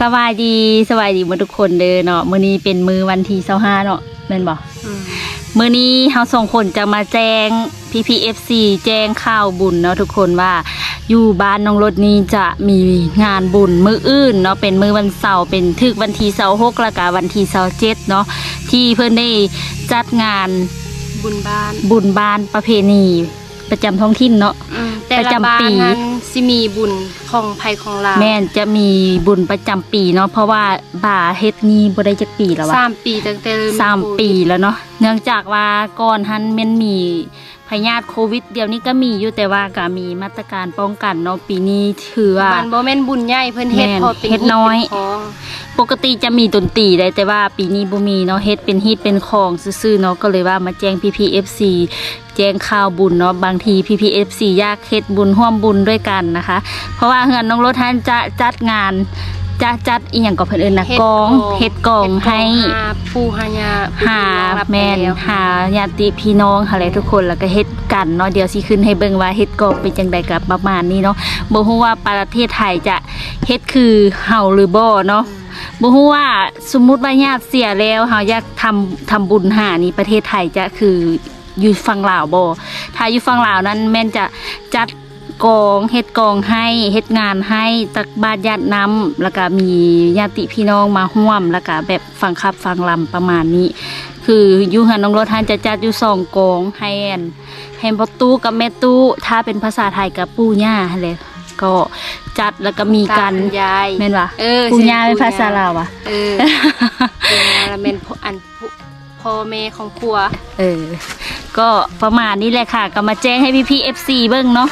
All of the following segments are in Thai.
สบายดีสบายดีหมดทุกคนเด้อเนาะมื้อนี้เป็นมือวันที่25เนาะแม่นบ่มื้อนี้เฮาสองคนจะมาแจ้ง PPFC แจ้งข่าวบุญเนาะทุกคนว่า อยู่บ้านน้องรถนี้จะมีงานบุญมื้ออื่นเนาะเป็นมื้อวันเสาร์เป็นทึกวันที่26แล้วก็วันที่27เนาะที่เพิ่นได้จัดงานบุญบ้านบุญบ้านประเพณีประจำท้องถิ่นเนาะแต่ ประละจำบ้าปีนนั้นสิมีบุญของภัยของเราแม่นจะมีบุญประจำปีเนาะเพราะว่าบ่าเฮ็ดนี้บ่ได้จักปีแล้ววะ สามปีตั้งแต่เริ่มสามโควิด ปีแล้วเนาะ เนื่องจากว่าก่อนทันแมันมี พยาธิโควิด เดี๋ยวนี้ก็มีอยู่แต่ว่าก็มีมาตรการป้องกันเนาะปีนี้ถือว่ามันบ่แม่นบุญใหญ่เพิ่นเฮ็ดแม่นพอเป็นเฮ็ดน้อยเป็นของปกติจะมีดนตรีได้แต่ว่าปีนี้บ่มีเนาะเฮ็ดเป็นฮีตเป็นของซื่อๆเนาะก็เลยว่ามาแจ้ง PPFC แจ้งข่าวบุญเนาะบางที PPFC อยากเฮ็ดบุญร่วมบุญด้วยกันนะคะ เพราะว่าเฮือนน้องรถท่านจะจัดงาน จะจัดอีหยังก็เพิ่นเอิ้นนะกองเฮ็ดกองให้หาปู่หายาหาแมนหาญาติพี่น้องอะไรทุกคนแล้วก็เฮ็ดกันเนาะเดี๋ยวสิขึ้นให้เบิ่งว่าเฮ็ดกองเป็นจังใดกับประมาณนี้เนาะบ่ฮู้ว่าประเทศไทยจะเฮ็ดคือเฮาหรือบ่เนาะบ่ฮู้ว่าสมมุติว่าญาติเสียแล้วเฮาอยากทำทำบุญหานี่ประเทศไทยจะคืออยู่ฝั่งลาวบ่ถ้าอยู่ฝั่งลาวนั้นแม่นจะจัด กองเฮ็ดกองให้เฮ็ดงานให้ตักบาตรญาติน้ำแล้วก็มีญาติพี่น้องมาร่วมแล้วก็แบบฟังคับฟังลำประมาณนี้ คืออยูหันน้องรถท่านจะจัดอยู่สองกองให้แอนแฮมพอตู้กับแม่ตู้ถ้าเป็นภาษาไทยกับปู่ย่าหั่นเลยก็จัดแล้วก็มีกันตายายแม่นวะเออปู่ย่าเป็นภาษาลาวอะเออปู่ย่าแล้วแม่นพ่ออันผู้พ่อแม่ของครัว เออ ก็ประมาณนี้แหละค่ะ ก็มาแจ้งให้พี่พี่เอฟซีเบิ้งเนาะ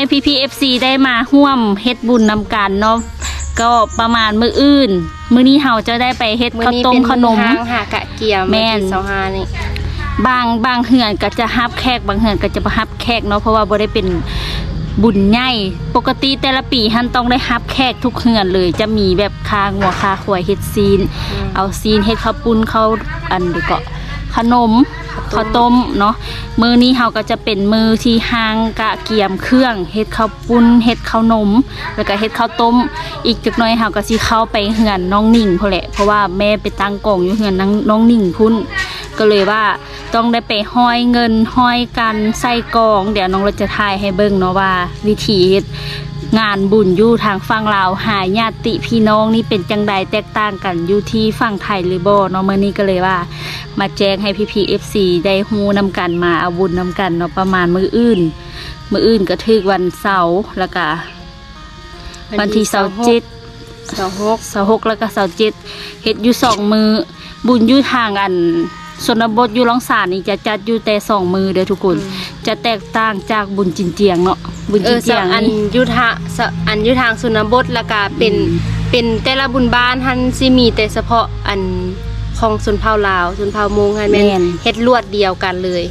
ให้พี่พี่เอฟซีได้มาห่วมเฮ็ดบุญนำกันเนาะก็ประมาณมื้ออื่น มื้อนี้เฮาจะได้ไปเฮ็ดมื้อข้าวนี้ต้มเป็นขนมทางหากะเกียมแม่นเสาหานี่บางบางเหือนก็จะฮับแขกบางเหือนก็จะบ่ฮับแขกเนาะเพราะว่าบ่ได้เป็นบุญใหญ่ปกติแต่ละปีท่านต้องได้ฮับแขกทุกเหือนเลย จะมีแบบคางัวคาขวายเฮ็ดซีน เอาซีนเฮ็ดข้าวปุ้นข้าวอันเดียวก็ ขนมข้าวต้มเนาะมือนี้เฮาก็จะเป็นมือที่หางกะเกียมเครื่องเฮ็ดข้าวปุ้นเฮ็ดข้าวนม แล้วก็เฮ็ดข้าวต้ม อีกจักหน่อยเฮาก็สิเข้าไปเฮือนน้องนิ่งพุ่นแหละเพราะว่าแม่ไปตั้งกล่องอยู่เฮือนน้องนิ่งพุ่นก็เลยว่าต้องได้ไปห้อยเงินห้อยกันใส่กอง เดี๋ยวน้องเราจะถ่ายให้เบิ่งเนาะว่า วิธีเฮ็ด งานบุญอยู่ทางฝั่งลาวหาญาติพี่น้องนี่เป็นจังใดแตกต่างกันอยู่ที่ฝั่งไทยหรือบ่เนาะมื้อนี้ก็เลยว่า มาแจ้งให้พี่พี FC ได้ฮู้นำกันมาเอาบุญนำกันเนาะประมาณมื้ออื่น มื้ออื่นก็ถึกวันเสาร์แล้วก็วันที่เสาร์เจ็ดเสาหกเสาหกแล้วก็เสาเจ็ดเฮ็ดอยู่สองมือบุญอยู่ทางอันชนบทอยู่ล่องสานนี่จะจัดอยู่แต่สองมือเด้อทุกคน จะแตกต่างจากบุญจินเจียงเนาะ บุญเอจิอนเจียงอันนี่ ยุทธะสะอันยุทธางสุนบทแล้วก็เป็นอืม เป็นแต่ละบุญบ้านหันสิมีแต่เฉพาะอันของสุนเผาลาวสุนเผามงหันแม่นเฮ็ดลวดเดียวกันเลย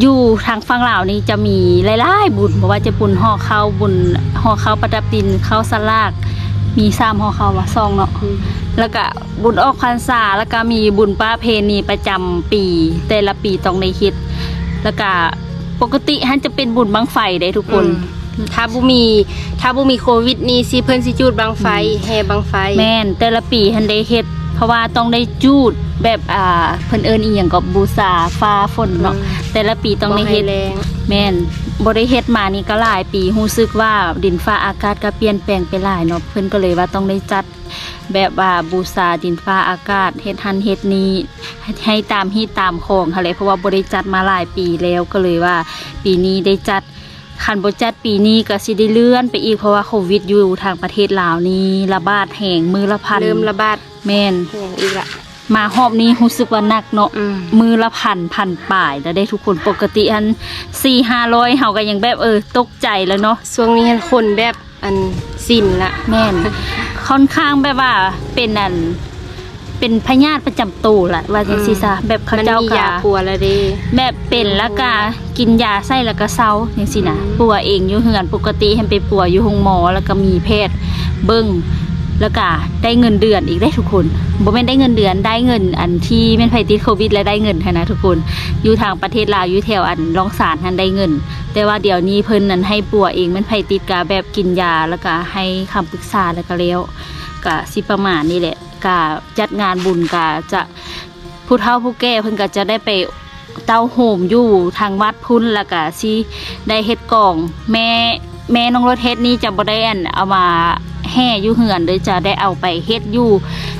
อยู่ทางฝั่งลาวนี่จะมีหลายๆบุญเพราะว่าจะบุญห่อข้าวบุญห่อข้าวประดับดินข้าวสลาก มีสามห่อข้าววะซองเนาะ แล้วก็บุญออกพรรษาแล้วก็มีบุญป้าเพณีประจำปี แต่ละปีต้องได้คิด แล้วก็ ปกติฮันจะเป็นบุญบังไฟได้ทุกคนอืมถ้าบุมี ถ้าบุมีโควิดนี่สิเพิ่นสิจูดบังไฟแห่บังไฟ แม่นแต่ละปีฮันได้เฮ็ดเพราะว่าต้องได้จูดแบบอ่าเพิ่นเอิ้นอีหยังก็บูชาฟ้าฝนเนาะอืมแต่ละปีต้องได้เฮ็ดบ่ให้แรงแม่น บ่ได้เฮ็ดมานี่ก็หลายปีรู้สึกว่าดินฟ้าอากาศก็เปลี่ยนแปลงไปหลายเนาะเพิ่นก็เลยว่าต้องได้จัดแบบว่าบูชาดินฟ้าอากาศเฮ็ดหันเฮ็ดนี้ให้ตามฮีตตามของหั่นแหละเพราะว่าบ่ได้จัดมาหลายปีแล้วก็เลยว่า ปีนี้ได้จัดคันบ่จัดปีนี้ก็สิได้เลื่อนไปอีกเพราะว่าโควิดอยู่ทางประเทศลาวนี่ระบาดแห่งมือละพันเริ่มระบาดแม่นแห่งอีกละ มารอบนี้รู้สึกว่าหนักเนาะ อืม มือละพันพันป่ายแล้วได้ทุกคนปกติอันสี่ห้าร้อยเฮาก็ยังแบบเออตกใจแล้วเนาะ ช่วงนี้คนแบบอันสิ้นละแม่น ค่อนข้างแบบว่าเป็นอัน เป็นพยาธิประจำตัวละว่าจังซี่ซะแบบเขามันเจ้ามีกะยาปัวแล้วเด้ แบบเป็นแล้วก็กินยาใส่แล้วก็เซาจังซี่นะอืม ปัวเองอยู่เฮือนปกติให้ไปปัวอยู่โรงหมอแล้วก็มีแพทย์เบิ่ง แล้วก็ได้เงินเดือนอีกได้ทุกคนบ่แม่นได้เงินเดือนได้เงินอันที่แม่นไผติดโควิดและได้เงินหั้นนะทุกคน อยู่ทางประเทศลาวอยู่แถวอันรองสารทันได้เงิน แต่ว่าเดี๋ยวนี้เพิ่นนั้นให้ปัวเองแมันไผติดกาแบบกินยาแล้วก็ให้คำปรึกษาแล้วก็แล้วกะสิประมาณนี่แหละกะจัดงานบุญกะจะผู้เฒ่าผู้แก่เพิ่นก็จะได้ไปเต้าโหมอยู่ทางวัดพุ่นแล้วก็สิได้เฮ็ดกล่อง แม่แม่น้องรถเฮ็ดนี่จะบ่ได้อันเอามา แห่อยู่เฮือนหรือจะได้เอาไปเฮ็ดอยู่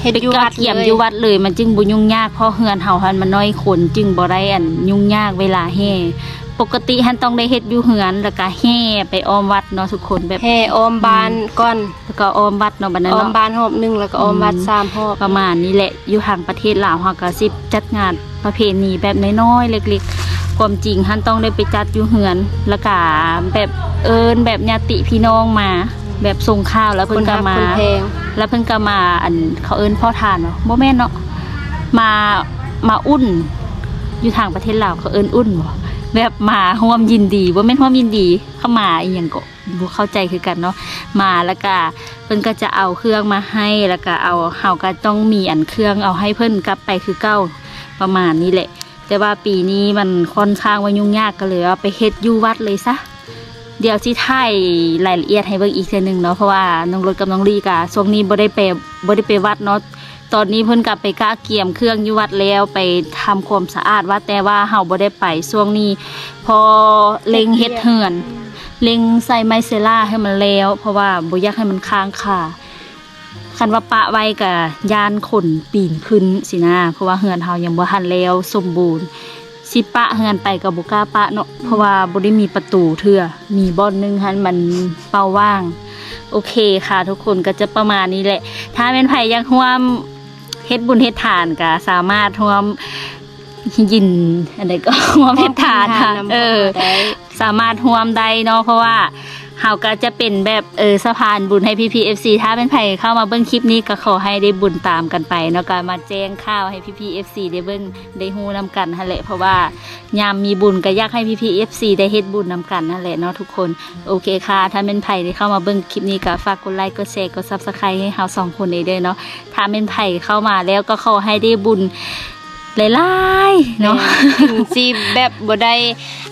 เฮ็ดอยู่ไปวัดเกี่ยมเลยอยู่วัดเลย มันจึงบ่ยุ่งยากเพราะเฮือนเฮาหันมันน้อยคนจึงบ่ได้อันยุ่งยากเวลาแห่ปกติหันต้องได้เฮ็ดอยู่เฮือนแล้วก็แห่ไปอ้อมวัดเนาะทุกคนแบบแห่ออมบานก่อนแล้วก็อ้อมวัดเนาะบัดนั้นออมเนาะ บานหอบหนึงแล้วก็ออมวัดอืม สามหอบ ประมาณนี้แหละอยู่ทางประเทศลาวเฮาก็สิจัดงานประเพณีแบบน้อยๆเล็กๆ ความจริงท่านต้องได้ไปจัดอยู่เฮือน แล้วก็แบบเอิญแบบญาติพี่น้องมา แบบส่งข้าวแล้วคเพิ่นนก็ฮักมา คนแพง แล้วเพิ่นก็มาอันเขาเอิ้นพ่อทานเนาะบ่แม่นเนาะมามาอุ่น อยู่ทางประเทศลาวเขาเอิ้นอุ่นบ่แบบมาร่วมยินดีบ่แม่นร่วมยินดีเข้ามาอีหยังก็บ่เข้าใจคือกันเนาะมาแล้วก็เพิ่นก็จะเอาเครื่องมาให้แล้วก็เอาเฮาก็ต้องมีอันเครื่องเอาให้เพิ่นกลับไปคือเก่าประมาณนี้แหละ แต่ว่าปีนี้มันค่อนข้างว่ายุ่งยากก็เลยว่าไปเฮ็ดอยู่วัดเลยซะ เดี๋ยวสิถ่ายรายละเอียดให้เบิ่งอีกเทื่อหนึงเนาะเพราะว่าน้องรถกับน้องลีกะช่วงนี้บ่ได้ไปบ่ได้ไปวัดเนาะตอนนี้เพิ่นกลับไปกะเกี่ยมเครื่องอยู่วัดแล้วไปทำความสะอาดวัดแต่ว่าเฮาบ่ได้ไปช่วงนี้ พอเล็งเฮ็ดเหือน เล็งใส่ไมเซล่าให้มันแล้ว เพราะว่าบ่อยากให้มันค้างคาคันว่าปะไว้กับยานขนปีนขึ้นสินะเพราะว่าเหือนเฮายังบ่ทันแล้วสมบูรณ์ สิปะเฮือนไปกับบุกล้าปะเนาะเพราะว่าบ่ได้มีประตูเทื่อมีบอนหนึงหันมันเป้าว่าง โอเคค่ะ ทุกคนก็จะประมาณนี้แหละ ถ้าเป็นไผอยากร่วมเฮ็ดบุญเฮ็ดทานก็สามารถร่วมยินอะไรก็ร่วมเฮ็ดทานค่ะนำเออได้สามารถร่วมได้เนาะเพราะว่า เฮาก็จะเป็นแบบเออสะพานบุญให้พี่พีเอฟซีถ้าเป็นไผเข้ามาเบิ้งคลิปนี้ก็ขอให้ได้บุญตามกันไปเนาะก็มาแจ้งข่าวให้พี่พีเอฟซีได้เบิ้งได้ฮู้นำกันนั่นแหละเพราะว่ายามมีบุญก็อยากให้พี่พีเอฟซีได้เฮ็ดบุญนำกันนั่นแหละเนาะทุกคนโอเคค่ะ ถ้าเป็นไผที่เข้ามาเบิ้งคลิปนี้ก็ฝากกดไลค์กดแชร์กดซับสไครต์ให้เฮาสองคนได้ด้อเนาะถ้าเป็นไผเข้ามาแล้วก็ขอให้ได้บุญ หลายๆเนาะ ถึงสิแบบบ่ได้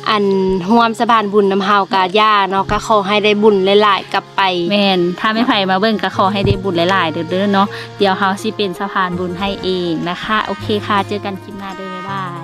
อันร่วมสะพานบุญนำเฮากาย่าเนาะก็ขอให้ได้บุญหลายๆกลับไป แม่นถ้าไม่ไผมาเบิ่งก็ขอให้ได้บุญหลายๆเด้อๆเนาะเดี๋ยวเฮาสิเป็นสะพานบุญให้เองนะคะ โอเคค่ะ เจอกันคลิปหน้าเด้อบ๊ายบาย